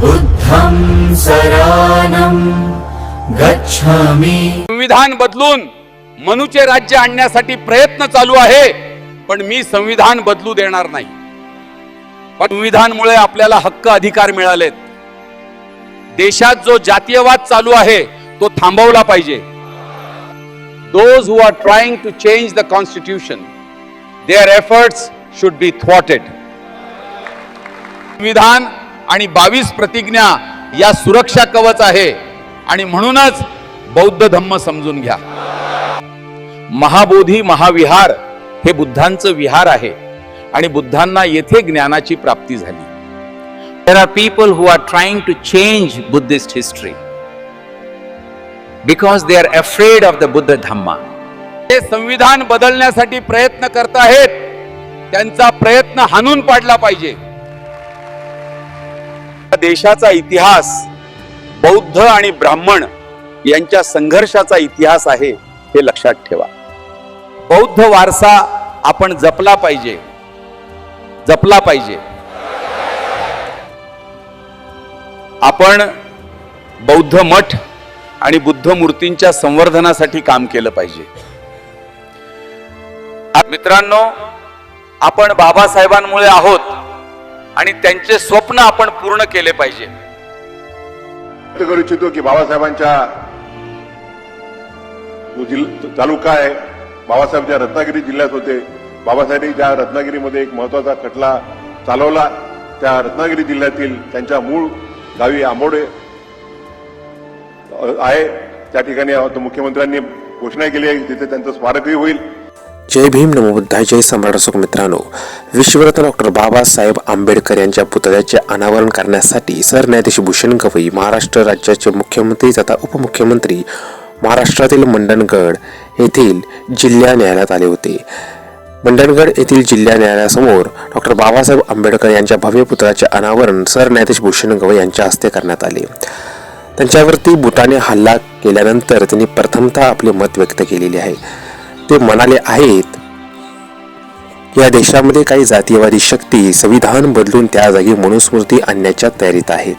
बुद्धं शरणं गच्छामी। संविधान बदलून मनुचे राज्य आणण्यासाठी प्रयत्न चालू आहे पण मी संविधान बदलू देणार नाही. पण संविधानमुळे आपल्याला हक्क अधिकार मिळालेत. देशात जो जातीयवाद चालू आहे तो थांबवला पाहिजे. Those who are trying to change the constitution their efforts should be थॉटेड संविधान आणि बावीस प्रतिज्ञा या सुरक्षा कवच आहे. आणि म्हणूनच बौद्ध धम्म समजून घ्या. महाबोधी महाविहार हे बुद्धांचं विहार आहे. आणि बुद्धांना येथे ज्ञानाची प्राप्ती झाली. There are people who are trying to change Buddhist history because they are afraid of the Buddha Dhamma ते संविधान बदलण्यासाठी प्रयत्न करत आहेत त्यांचा प्रयत्न हाणून पाडला पाहिजे. देशाचा इतिहास बौद्ध आणि ब्राह्मण यांच्या संघर्षाचा इतिहास आहे हे लक्षात ठेवा. बौद्ध वारसा आपण जपला पाहिजे. जपला पाहिजे. आपण बौद्ध मठ आणि बुद्ध मूर्तींच्या संवर्धनासाठी काम केलं पाहिजे. मित्रांनो आपण बाबासाहेबांमुळे आहोत. आणि त्यांचे स्वप्न आपण पूर्ण केले पाहिजे. व्यक्त करू इच्छितो की बाबासाहेबांच्या जो जिल्हा तालुका आहे बाबासाहेब ज्या रत्नागिरी जिल्ह्यात होते. बाबासाहेबांनी ज्या रत्नागिरीमध्ये एक महत्त्वाचा खटला चालवला त्या रत्नागिरी जिल्ह्यातील त्यांच्या मूळ गावी आंबोडे आहे. त्या ठिकाणी मुख्यमंत्र्यांनी घोषणा केली आहे तिथे त्यांचं स्मारकही होईल. जय भीम नमो बुद्धाय जय सम्राट अशोक मित्रांनो. विश्वरत्न डॉक्टर बाबासाहेब आंबेडकर यांच्या पुतळ्याचे अनावरण करण्यासाठी सरन्यायाधीश भूषण गवई महाराष्ट्र राज्याचे मुख्यमंत्री तथा उपमुख्यमंत्री महाराष्ट्रातील मंडणगड येथील जिल्हा न्यायालयात आले होते. मंडणगड येथील जिल्हा न्यायालयासमोर डॉक्टर बाबासाहेब आंबेडकर यांच्या भव्य पुतळ्याचे अनावरण सरन्यायाधीश भूषण गवई यांच्या हस्ते करण्यात आले. त्यांच्यावरती बुटाने हल्ला केल्यानंतर त्यांनी प्रथमतः आपले मत व्यक्त केलेले आहे. ते म्हणाले आहेत. या देशामध्ये काही जातीयवादी शक्ती संविधान बदलून त्या जागी मनुस्मृती आणण्याच्या तयारीत आहेत.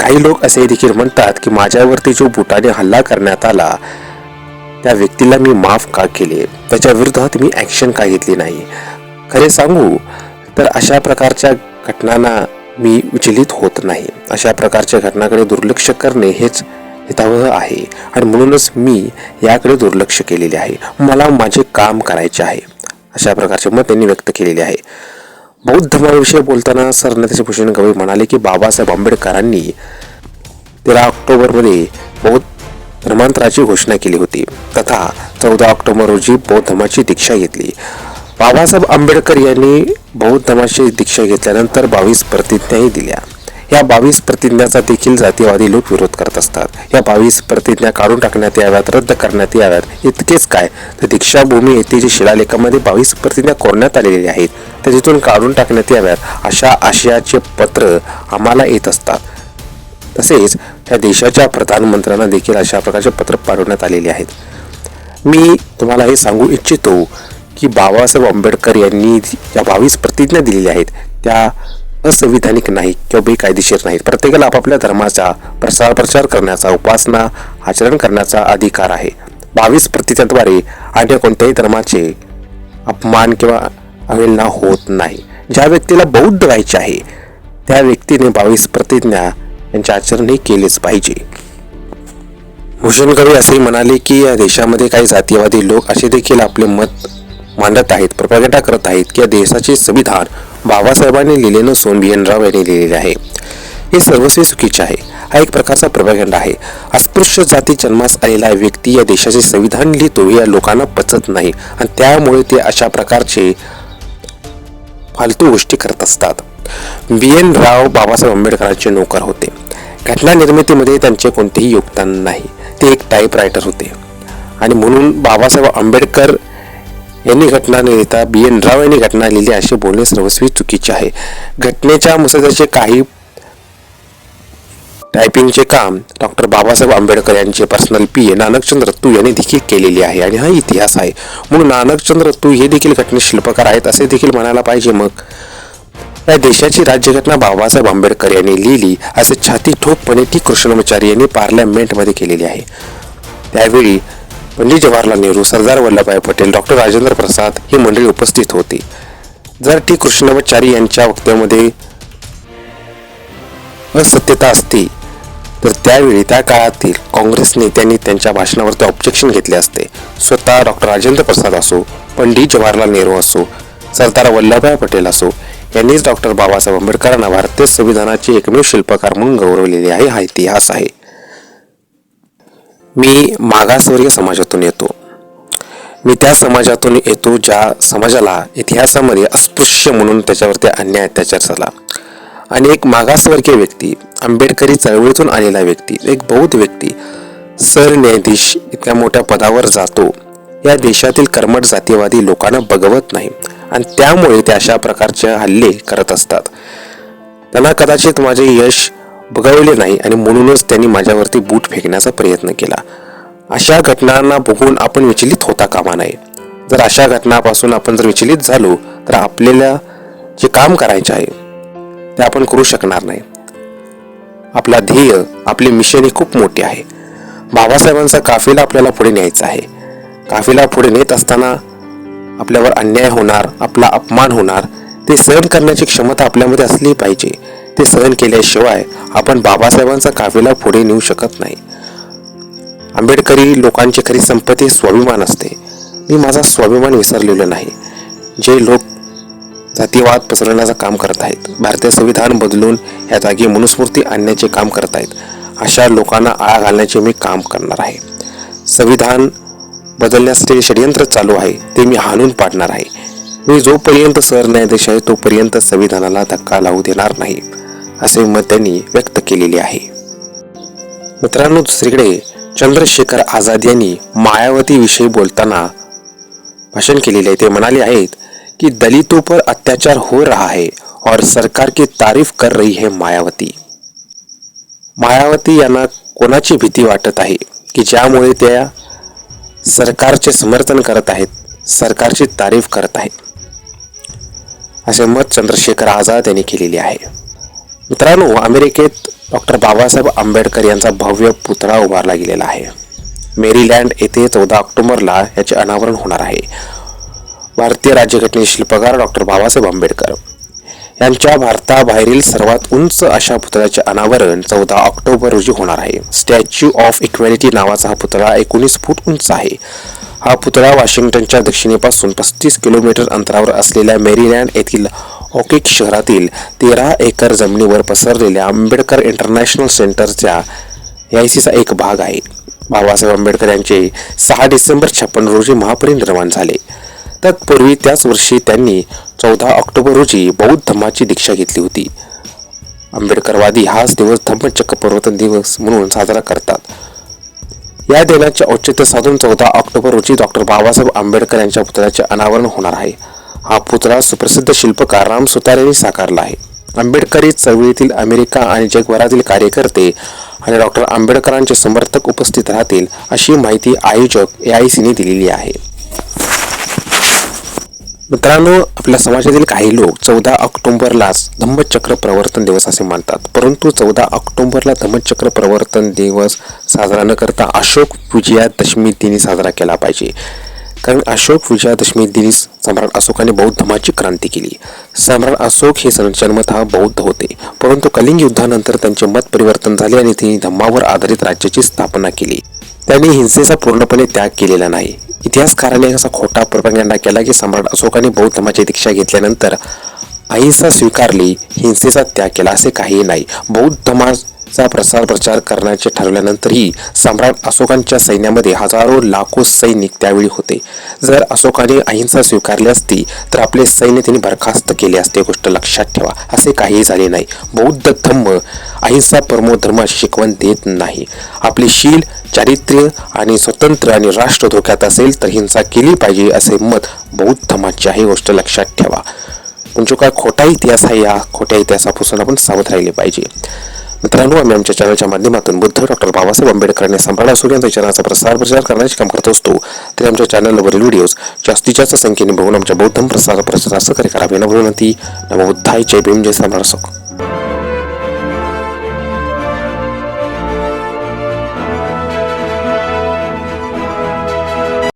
काही लोक असे देखील म्हणतात की माझ्यावरती जो बुटाने हल्ला करण्यात आला त्या व्यक्तीला मी माफ का केले? त्याच्या विरोधात मी ॲक्शन का घेतली नाही? खरे सांगू तर अशा प्रकारच्या घटनांना मी विचलित होत नाही. अशा प्रकारच्या घटनाकडे दुर्लक्ष करणे हेच हितावह आहे. आणि म्हणूनच मी याकडे दुर्लक्ष केलेले आहे. मला माझे काम करायचे आहे. अशा प्रकारचे मत त्यांनी व्यक्त केलेले आहे. बौद्ध धर्माविषयी बोलताना सरन्यायाधीश भूषण गवई म्हणाले की बाबासाहेब आंबेडकरांनी तेरा ऑक्टोबरमध्ये बौद्ध धर्मांतराची घोषणा केली होती. तथा चौदा ऑक्टोबर रोजी बौद्ध धर्माची दीक्षा घेतली. बाबासाहेब आंबेडकर यांनी बौद्ध धर्माची दीक्षा घेतल्यानंतर बावीस प्रतिज्ञाही दिल्या. या बावीस प्रतिज्ञाचा देखील जातीयवादी लोक विरोध करत असतात. या बावीस प्रतिज्ञा काढून टाकण्यात याव्यात रद्द करण्यात याव्यात. इतकेच काय? तर दीक्षाभूमी येथे जे शिलालेखामध्ये बावीस प्रतिज्ञा कोरण्यात आलेल्या आहेत त्या तिथून काढून टाकण्यात याव्यात अशा आशयाचे पत्र आम्हाला येत असतात. तसेच त्या देशाच्या प्रधानमंत्र्यांना देखील अशा प्रकारचे पत्र पाठवण्यात आलेले आहेत. मी तुम्हाला हे सांगू इच्छितो की बाबासाहेब आंबेडकर यांनी ज्या बावीस प्रतिज्ञा दिलेल्या आहेत. त्या असंविधानिक नाही किंवा बेकायदेशीर नाहीत. प्रत्येकाला आपापल्या धर्माचा प्रसार प्रचार करण्याचा उपासना आचरण करण्याचा अधिकार आहे. बावीस प्रतिज्ञाद्वारे अन्य कोणत्याही धर्माचे अपमान किंवा अवहेलना होत नाही. ज्या व्यक्तीला बौद्ध व्हायचे आहे त्या व्यक्तीने बावीस प्रतिज्ञा यांचे आचरणही केलेच पाहिजे. भूषण कवी असे म्हणाले की या देशामध्ये काही जातीयवादी लोक असे देखील आपले मत मांडत आहेत प्रपागंडा करत आहेत की या देशाचे संविधान बाबासाहेबांनी लिहिले नसून बी एन राव यांनी लिहिलेले आहे. हे सर्वस्वी चुकीचे आहे. हा एक प्रकारचा प्रभागंड आहे. अस्पृश्य जाती जन्मास आलेला व्यक्ती या देशाचे संविधान लिहितो हे या लोकांना पचत नाही. आणि त्यामुळे ते अशा प्रकारचे फालतू गोष्टी करत असतात. बी एन राव बाबासाहेब आंबेडकरांचे नोकर होते. घटना निर्मितीमध्ये त्यांचे कोणतेही योगदान नाही. ते एक टाईप रायटर होते. आणि म्हणून बाबासाहेब आंबेडकर यांनी घटना न लिहिता बी एन राव यांनी घटना लिहिली असे बोलणे सर्वस्वी चुकीचे आहे. घटनेच्या मुसद्याचे काही टायपिंगचे काम डॉक्टर बाबासाहेब आंबेडकर यांचे पर्सनल पी ए नानकचंद्र रत्तू यांनी देखील केलेली आहे आणि हा इतिहास आहे. म्हणून नानकचंद्र रत्तू हे देखील घटने शिल्पकार आहेत असे देखील म्हणायला पाहिजे मग. या देशाची राज्यघटना बाबासाहेब आंबेडकर यांनी लिहिली असे छाती ठोकपणे टी कृष्णमचारी यांनी पार्लमेंटमध्ये केलेली आहे. त्यावेळी पंडित जवाहरलाल नेहरू सरदार वल्लभभाई पटेल डॉक्टर राजेंद्र प्रसाद ही मंडळी उपस्थित होती. जर टी कृष्णमाचारी यांच्या वक्त्यामध्ये असत्यता असती तर त्यावेळी त्या काळातील काँग्रेस नेत्यांनी त्यांच्या भाषणावरती ऑब्जेक्शन घेतले असते. स्वतः डॉक्टर राजेंद्र प्रसाद असो पंडित जवाहरलाल नेहरू असो सरदार वल्लभभाई पटेल असो यांनीच डॉक्टर बाबासाहेब आंबेडकरांना भारतीय संविधानाचे एकमेव शिल्पकार म्हणून गौरवलेले आहे हा इतिहास आहे. मी मागासवर्गीय समाजातून येतो. मी त्या समाजातून येतो ज्या समाजाला इतिहासामध्ये अस्पृश्य म्हणून त्याच्यावरती अन्याय अत्याचार झाला. आणि एक मागासवर्गीय व्यक्ती आंबेडकरी चळवळीतून आलेला व्यक्ती एक बौद्ध व्यक्ती सरन्यायाधीश इतक्या मोठ्या पदावर जातो. या देशातील कर्मट जातीवादी लोकांना बघवत नाही आणि त्यामुळे ते अशा प्रकारचे हल्ले करत असतात. त्यांना कदाचित माझे यश बघावले नाही आणि म्हणूनच त्यांनी माझ्यावरती बूट फेकण्याचा प्रयत्न केला. अशा घटनांना बघून आपण विचलित होता कामा नये. जर अशा घटनापासून आपण जर विचलित झालो तर आपल्याला जे काम करायचे आहे ते आपण करू शकणार नाही. आपला ध्येय आपले मिशन हे खूप मोठे आहे. बाबासाहेबांचा काफिला आपल्याला पुढे न्यायचा आहे. काफिला पुढे नेत असताना आपल्यावर अन्याय होणार आपला अपमान होणार ते सहन करण्याची क्षमता आपल्यामध्ये असली पाहिजे. ते सहन केल्याशिवाय आपण बाबासाहेबांचा काफिला पुढे नेऊ शकत नाही. आंबेडकरी लोकांची खरी संपत्ती स्वाभिमान असते. मी माझा स्वाभिमान विसरलेलो नाही. जे लोक जातीवाद पसरवण्याचं काम करत आहेत भारतीय संविधान बदलून या जागी मनुस्मृती आणण्याचे काम करत आहेत अशा लोकांना आळा घालण्याचे मी काम करणार आहे. संविधान बदलण्यासाठी षडयंत्र चालू आहे ते मी हाणून पाडणार आहे. मी जोपर्यंत सरन्यायाधीश आहे तोपर्यंत संविधानाला धक्का लावू देणार नाही. असे मत त्यांनी व्यक्त केलेले आहे. मित्रांनो दुसरीकडे चंद्रशेखर आझाद यांनी मायावतीविषयी बोलताना भाषण केलेले आहे. ते म्हणाले आहेत कि दलितों पर अत्याचार हो रहा है और सरकार की तारीफ कर रही है मायावती. मायावती यांना कोणाची भीती वाटत आहे की ज्यामुळे त्या सरकारचे समर्थन करत आहेत सरकारची तारीफ करत आहेत? असे मत चंद्रशेखर आझाद यांनी केलेले आहे. मित्रांनो अमेरिकेत डॉक्टर बाबासाहेब आंबेडकर यांचा भव्य पुतळा उभारला गेलेला आहे. मेरीलँड येथे चौदा ऑक्टोबरला याचे अनावरण होणार आहे. भारतीय राज्यघटने शिल्पकार डॉक्टर बाबासाहेब आंबेडकर यांच्या भारताबाहेरील सर्वात उंच अशा पुतळ्याचे अनावरण चौदा ऑक्टोबर रोजी होणार आहे. स्टॅच्यू ऑफ इक्वॅलिटी नावाचा हा पुतळा एकोणीस फूट उंच आहे. हा पुतळा वॉशिंग्टनच्या दक्षिणेपासून पस्तीस किलोमीटर अंतरावर असलेल्या मेरीलँड येथील ऑकिक शहरातील तेरा एकर जमिनीवर पसरलेल्या आंबेडकर इंटरनॅशनल सेंटरच्या यायसीचा एक भाग आहे. बाबासाहेब आंबेडकर यांचे सहा डिसेंबर छप्पन रोजी महापरिनिर्वाण झाले. तत्पूर्वी त्याच वर्षी त्यांनी चौदा ऑक्टोबर रोजी बौद्ध धम्माची दीक्षा घेतली होती. आंबेडकरवादी हाच दिवस धम्मचक्र परिवर्तन दिवस म्हणून साजरा करतात. या दिनाचे औचित्य साधून चौदा ऑक्टोबर रोजी डॉक्टर बाबासाहेब आंबेडकर यांच्या पुतळ्याचे अनावरण होणार आहे. हा पुतळा सुप्रसिद्ध शिल्पकार राम सुतार यांनी साकारला आहे. आंबेडकरी चळवळीतील अमेरिका आणि जगभरातील कार्यकर्ते आणि डॉक्टर आंबेडकरांचे समर्थक उपस्थित राहतील अशी माहिती आयोजक ए आय सीने दिलेली आहे. मित्रांनो आपल्या समाजातील काही लोक चौदा ऑक्टोबरलाच धम्मचक्र प्रवर्तन दिवस असे मानतात. परंतु चौदा ऑक्टोबरला धम्मचक्र प्रवर्तन दिवस साजरा न करता अशोक विजयादशमी दिनी साजरा केला पाहिजे. कारण अशोक विजयादशमी दिनी सम्राट अशोकाने बौद्ध धर्माची क्रांती केली. सम्राट अशोक हे जन्मत जन्मतः बौद्ध होते. परंतु कलिंग युद्धानंतर त्यांचे मत परिवर्तन झाले आणि त्यांनी धम्मावर आधारित राज्याची स्थापना केली. त्यांनी हिंसेचा पूर्णपणे त्याग केलेला नाही. इतिहासकाराने असा खोटा प्रपंगंडा केला की सम्राट अशोकाने बौद्ध धर्माची दीक्षा घेतल्यानंतर अहिंसा स्वीकारली हिंसेचा त्याग केला असे काही नाही. बौद्ध चा प्रसार प्रचार करण्याचे ठरवल्यानंतरही सम्राट अशोकांच्या सैन्यामध्ये हजारो लाखो सैनिक त्यावेळी होते. जर अशोकाने अहिंसा स्वीकारली असती तर आपले सैन्य त्यांनी बरखास्त केले असते. गोष्ट लक्षात ठेवा. असे काहीही झाले नाही. बौद्ध धम्म अहिंसा परमो धर्म शिकवण देत नाही. आपले शील चारित्र्य आणि स्वतंत्र आणि राष्ट्र धोक्यात असेल तर हिंसा केली पाहिजे असे मत बौद्ध धर्माचे आहे. गोष्ट लक्षात ठेवा. म्हणजे काय खोटा इतिहास आहे. या खोट्या इतिहासापासून आपण सावध राहिले पाहिजे. मित्रांनो आम्ही आमच्या चॅनलच्या माध्यमातून बुद्ध डॉक्टर बाबासाहेब आंबेडकर सांभाळा सम्राट असो यांच्या चॅनलचा प्रसार प्रचार करण्याचे काम करत असतो. तरी आमच्या चॅनलवरील व्हिडिओज जास्तीत जास्त संख्येने बघून आमच्या बौद्ध प्रसार प्रचारास सहकार्य करावे न विनंती. नमो बुद्धाय जय भीम जय सम्राट